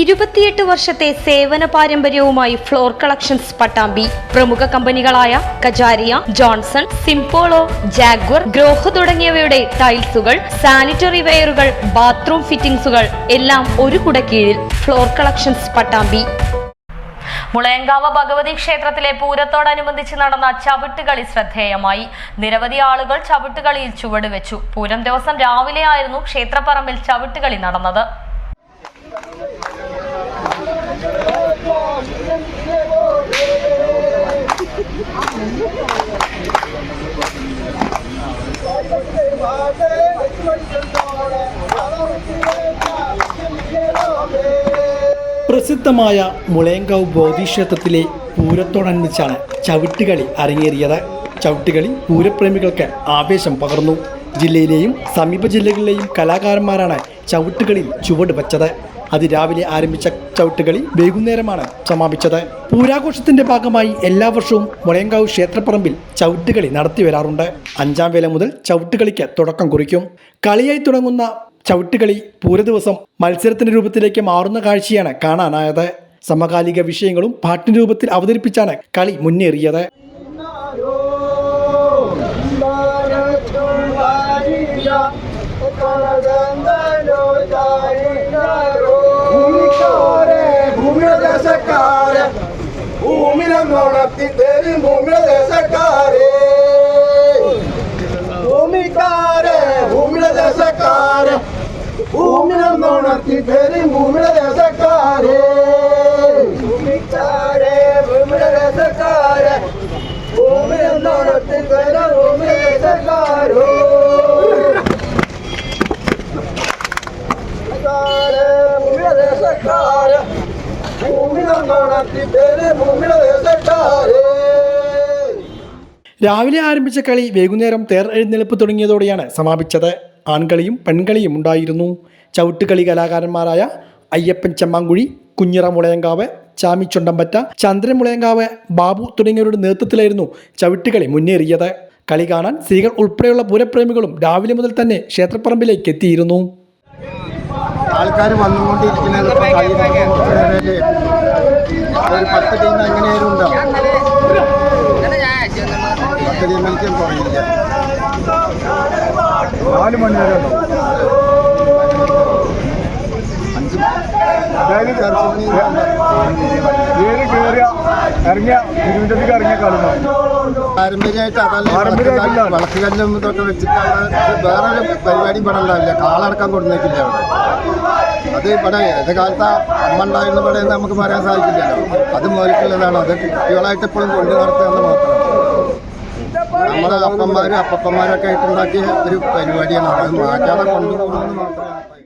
ഇരുപത്തിയെട്ട് വർഷത്തെ സേവന പാരമ്പര്യവുമായി ഫ്ലോർ കളക്ഷൻസ് പട്ടാമ്പി. പ്രമുഖ കമ്പനികളായ Kajaria Johnson Simpolo Jaguar Grohe തുടങ്ങിയവയുടെ ടൈൽസുകൾ സാനിറ്ററി വെയറുകൾ ബാത്റൂം ഫിറ്റിംഗ്സുകൾ എല്ലാം ഒരു കുടക്കീഴിൽ ഫ്ലോർ കളക്ഷൻസ് പട്ടാമ്പി. മുളയങ്കാവ് ഭഗവതി ക്ഷേത്രത്തിലെ പൂരത്തോടനുബന്ധിച്ച് നടന്ന ചവിട്ടുകളി ശ്രദ്ധേയമായി. നിരവധി ആളുകൾ ചവിട്ടുകളിയിൽ ചുവടുവെച്ചു. പൂരം ദിവസം രാവിലെയായിരുന്നു ക്ഷേത്രപ്പറമ്പിൽ ചവിട്ടുകളി നടന്നത്. പ്രസിദ്ധമായ മുളയങ്കാവ് ബോധിക്ഷേത്രത്തിലെ പൂരത്തോടനുബന്ധിച്ചാണ് ചവിട്ടുകളി അരങ്ങേറിയത്. ചവിട്ടുകളി പൂരപ്രേമികൾക്ക് ആവേശം പകർന്നു. ജില്ലയിലെയും സമീപ ജില്ലകളിലെയും കലാകാരന്മാരാണ് ചവിട്ടുകളിൽ ചുവട് വച്ചത്. അതിരാവിലെ ആരംഭിച്ച ചവിട്ടുകളി വൈകുന്നേരമാണ് സമാപിച്ചത്. പൂരാഘോഷത്തിന്റെ ഭാഗമായി എല്ലാ വർഷവും മുളയങ്കാവ് ക്ഷേത്രപ്പറമ്പിൽ ചവിട്ടുകളി നടത്തി വരാറുണ്ട്. അഞ്ചാം വേല മുതൽ ചവിട്ടുകളിക്ക് തുടക്കം കുറിക്കും. കളിയായി തുടങ്ങുന്ന ചവിട്ടുകളി പൂരദിവസം മത്സരത്തിന്റെ രൂപത്തിലേക്ക് മാറുന്ന കാഴ്ചയാണ് കാണാനായത്. സമകാലിക വിഷയങ്ങളും പാട്ടിൻ രൂപത്തിൽ അവതരിപ്പിച്ചാണ് കളി മുന്നേറിയത്. ഭൂമിനോണത്തി തരും ഭൂമിയുടെ ദേശക്കാരെ ഭൂമിക്കാരെ ഭൂമിയുടെ ദേശക്കാരെ ദേശക്കാരെ ഭൂമിനോണത്തി തരും ഭൂമിയുടെ ദേശക്കാരെ രാവിലെ ആരംഭിച്ച കളി വൈകുന്നേരം തേർ എഴുന്നേൽപ്പ് തുടങ്ങിയതോടെയാണ് സമാപിച്ചത്. ആൺകളിയും പെൺകളിയും ഉണ്ടായിരുന്നു. ചവിട്ടുകളി കലാകാരന്മാരായ അയ്യപ്പൻ ചെമ്മാങ്കുഴി കുഞ്ഞിറ മുളയങ്കാവ് ചാമി ചുണ്ടമ്പറ്റ ചന്ദ്രൻ മുളയങ്കാവ് ബാബു തുടങ്ങിയവരുടെ നേതൃത്വത്തിലായിരുന്നു ചവിട്ടുകളി മുന്നേറിയത്. കളി കാണാൻ സ്ത്രീകൾ ഉൾപ്പെടെയുള്ള പൂരപ്രേമികളും രാവിലെ മുതൽ തന്നെ ക്ഷേത്രപ്പറമ്പിലേക്ക് എത്തിയിരുന്നു. ആൾക്കാർ വന്നുകൊണ്ടിരിക്കുന്നത് നാല് മണി വരെ അഞ്ച് ഇറങ്ങിയ തിരുവനന്തപുരത്തേക്ക് ഇറങ്ങിയ കളി പാരമ്പര്യമായിട്ട് അതല്ല പാരമ്പര്യമായിട്ടില്ല. വളക്ക് കല്ലും ഇതൊക്കെ വെച്ചിട്ടുള്ള വേറെ ഒരു പരിപാടി ഇവിടെ ഉണ്ടാവില്ല. കാളടക്കം കൊടുന്നേക്കില്ല അവിടെ? അത് ഇവിടെ ഏത് കാലത്ത് അമ്മ ഉണ്ടായിരുന്ന ഇവിടെ നമുക്ക് പറയാൻ സാധിക്കില്ലല്ലോ. അത് മോലിക്കുള്ളതാണ് അത് കുട്ടികളായിട്ട് ഇപ്പോഴും കൊണ്ടു നടത്തുക എന്ന് മാത്രം. നമ്മുടെ അപ്പന്മാരും അപ്പപ്പന്മാരൊക്കെ ആയിട്ടുണ്ടാക്കിയ ആയിട്ട് ഒരു പരിപാടിയാണ്. അത് മാറ്റാതെ കൊണ്ടുപോകുന്നത് മാത്രമാണ്